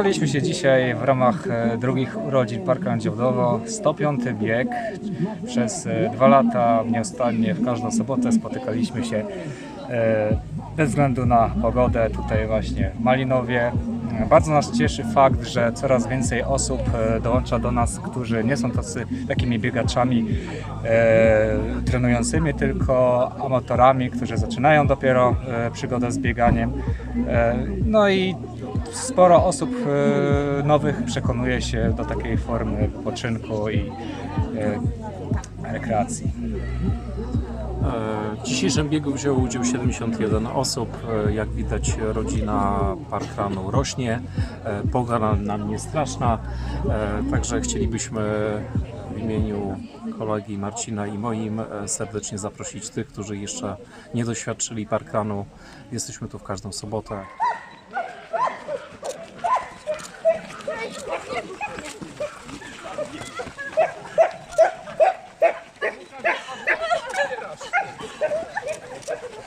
Spotkaliśmy się dzisiaj w ramach e, drugich urodzin Parku Andziołdowo. 105 bieg. Przez e, dwa lata nieustannie w każdą sobotę spotykaliśmy się e, bez względu na pogodę tutaj właśnie w Malinowie. Bardzo nas cieszy fakt, że coraz więcej osób dołącza do nas, którzy nie są tacy, takimi biegaczami e, trenującymi, tylko amatorami, którzy zaczynają dopiero e, przygodę z bieganiem. E, no i sporo osób e, nowych przekonuje się do takiej formy wypoczynku i e, rekreacji. E, W dzisiejszym biegu wzięło udział 71 osób. E, Jak widać rodzina parkranu rośnie. E, Pogoda nam nie straszna, E, także chcielibyśmy w imieniu kolegi Marcina i moim e, serdecznie zaprosić tych, którzy jeszcze nie doświadczyli parkranu. Jesteśmy tu w każdą sobotę.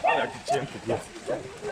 Ale jaki cienki jest.